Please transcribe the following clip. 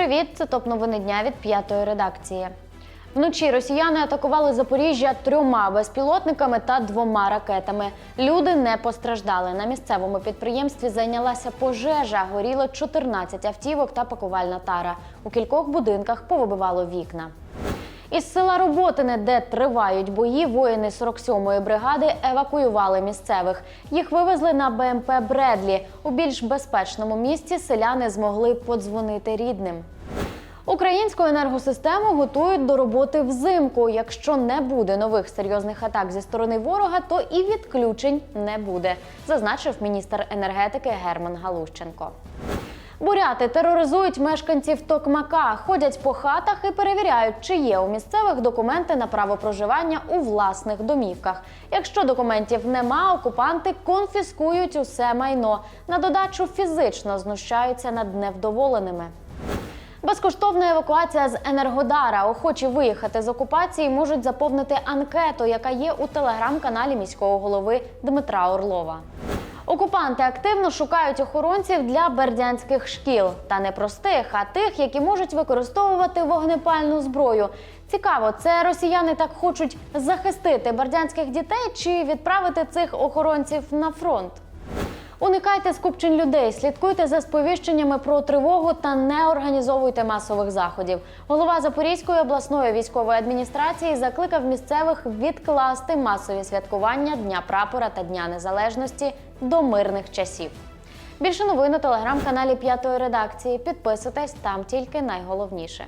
Привіт, це топ новини дня від п'ятої редакції. Вночі росіяни атакували Запоріжжя трьома безпілотниками та двома ракетами. Люди не постраждали. На місцевому підприємстві зайнялася пожежа. Горіло 14 автівок та пакувальна тара. У кількох будинках повибивало вікна. Із села Роботине, де тривають бої, воїни 47-ї бригади евакуювали місцевих. Їх вивезли на БМП Бредлі. У більш безпечному місці селяни змогли подзвонити рідним. Українську енергосистему готують до роботи взимку. Якщо не буде нових серйозних атак зі сторони ворога, то і відключень не буде, зазначив міністр енергетики Герман Галущенко. Буряти тероризують мешканців Токмака, ходять по хатах і перевіряють, чи є у місцевих документи на право проживання у власних домівках. Якщо документів нема, окупанти конфіскують усе майно. На додачу фізично знущаються над невдоволеними. Безкоштовна евакуація з Енергодара. Охочі виїхати з окупації можуть заповнити анкету, яка є у телеграм-каналі міського голови Дмитра Орлова. Окупанти активно шукають охоронців для бердянських шкіл, та не простих, а тих, які можуть використовувати вогнепальну зброю. Цікаво, це росіяни так хочуть захистити бердянських дітей чи відправити цих охоронців на фронт. Уникайте скупчень людей, слідкуйте за сповіщеннями про тривогу та не організовуйте масових заходів. Голова Запорізької обласної військової адміністрації закликав місцевих відкласти масові святкування Дня прапора та Дня Незалежності до мирних часів. Більше новин у телеграм-каналі П'ятої редакції. Підписуйтесь там тільки найголовніше.